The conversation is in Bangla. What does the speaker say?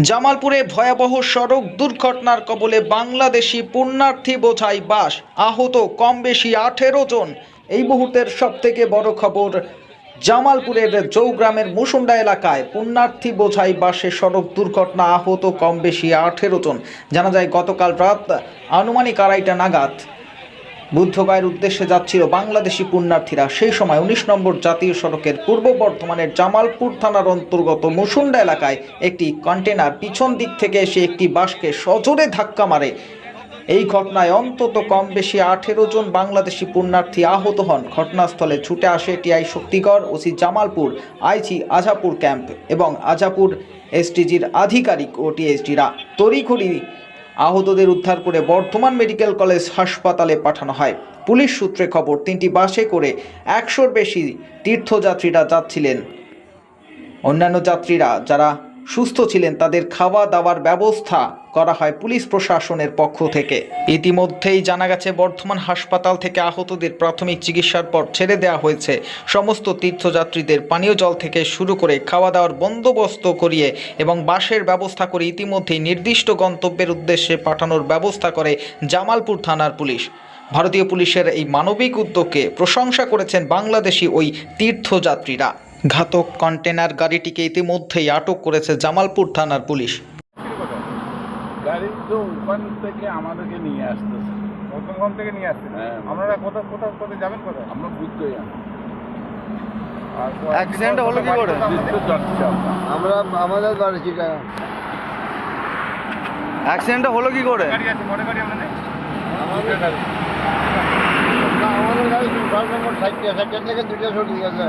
জামালপুরে ভয়াবহ সড়ক দুর্ঘটনার কবলে বাংলাদেশি পুণ্যার্থী বোঝাই বাস, আহত কম বেশি আঠেরো জন। এই মুহূর্তের সব থেকে বড় খবর, জামালপুরের চৌগ্রামের মুসুন্ডা এলাকায় পুণ্যার্থী বোঝাই বাসে সড়ক দুর্ঘটনা, আহত কম বেশি আঠেরো জন। জানা যায়, গতকাল রাত আনুমানিক আড়াইটা নাগাদ বুদ্ধগয়ের উদ্দেশ্যে যাচ্ছিল বাংলাদেশি পুণ্যার্থীরা। সেই সময় উনিশ নম্বর জাতীয় সড়কের পূর্ব বর্ধমানের জামালপুর থানার অন্তর্গত মুসুন্ডা এলাকায় একটি কন্টেনার পিছন দিক থেকে এসে একটি বাসকে সজোরে ধাক্কা মারে। এই ঘটনায় অন্তত কম বেশি আঠেরো জন বাংলাদেশি পুণ্যার্থী আহত হন। ঘটনাস্থলে ছুটে আসে TI Shaktigarh, OC Jamalpur, IG Azapur camp এবং আজাপুর এসটিজির আধিকারিক ও টিএসডিরা। তড়িঘড়ি আহতদের উদ্ধার করে বর্ধমান মেডিকেল কলেজ হাসপাতালে পাঠানো হয়। পুলিশ সূত্রে খবর, তিনটি বাসে করে একশোর বেশি তীর্থযাত্রীরা যাচ্ছিলেন। অন্যান্য যাত্রীরা, যারা সুস্থ ছিলেন, তাদের খাওয়া দাওয়ার ব্যবস্থা করা হয় পুলিশ প্রশাসনের পক্ষ থেকে। ইতিমধ্যেই জানা গেছে, বর্ধমান হাসপাতাল থেকে আহতদের প্রাথমিক চিকিৎসার পর ছেড়ে দেওয়া হয়েছে। সমস্ত তীর্থযাত্রীদের পানীয় জল থেকে শুরু করে খাওয়া দাওয়ার বন্দোবস্ত করিয়ে এবং বাসের ব্যবস্থা করে ইতিমধ্যেই নির্দিষ্ট গন্তব্যের উদ্দেশ্যে পাঠানোর ব্যবস্থা করে জামালপুর থানার পুলিশ। ভারতীয় পুলিশের এই মানবিক উদ্যোগকে প্রশংসা করেছেন বাংলাদেশি ওই তীর্থযাত্রীরা। ঘাতক কন্টেনার গাড়িটিকে ইতিমধ্যেই আটক করেছে জামালপুর থানার পুলিশ। গাড়ি তো ওখান থেকে আমাদেরকে নিয়ে আসতেছে মধ্যমগ্রাম থেকে নিয়ে হ্যাঁ। আপনারা কোথাও কোথাও কোথায় যাবেন কোথায়? আমরা বুঝতে অ্যাক্সিডেন্টটা হলো কি করে? আমরা আমাদের বাড়ি অ্যাক্সিডেন্টটা হলো কি করে? গাড়ি আছে মোটর গাড়ি আপনাদের আমাদের গাড়ি। আমাদের গাড়ি থেকে দুটো ছুটি গেছে